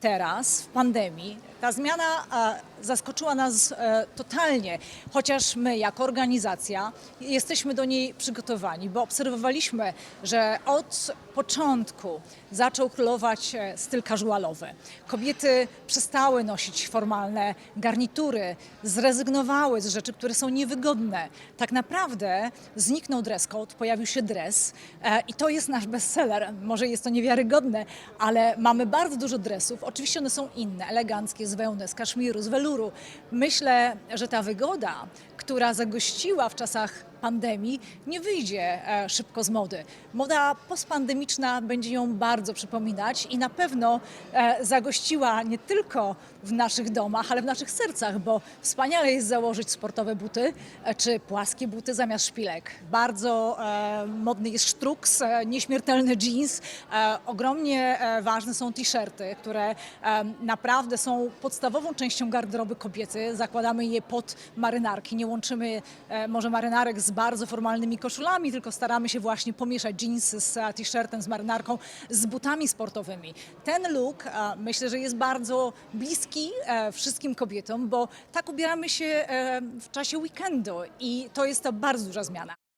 Teraz, w pandemii, ta zmiana e, zaskoczyła nas e, totalnie, chociaż my, jako organizacja, jesteśmy do niej przygotowani, bo obserwowaliśmy, że od początku zaczął królować e, styl casualowy. Kobiety przestały nosić formalne garnitury, zrezygnowały z rzeczy, które są niewygodne. Tak naprawdę zniknął dress code, pojawił się dres i to jest nasz bestseller. Może jest to niewiarygodne, ale mamy bardzo dużo dresów. Oczywiście one są inne, eleganckie, z wełny, z kaszmiru, z weluru. Myślę, że ta wygoda, która zagościła w czasach pandemii, nie wyjdzie e, szybko z mody. Moda postpandemiczna będzie ją bardzo przypominać i na pewno e, zagościła nie tylko w naszych domach, ale w naszych sercach, bo wspaniale jest założyć sportowe buty e, czy płaskie buty zamiast szpilek. Bardzo modny jest sztruks, nieśmiertelny jeans. Ogromnie ważne są t-shirty, które naprawdę są podstawową częścią garderoby kobiecy. Zakładamy je pod marynarki. Nie łączymy może marynarek z bardzo formalnymi koszulami, tylko staramy się właśnie pomieszać jeansy z e, t-shirtem, z marynarką, z butami sportowymi. Ten look e, myślę, że jest bardzo bliski e, wszystkim kobietom, bo tak ubieramy się w czasie weekendu i to jest to bardzo duża zmiana.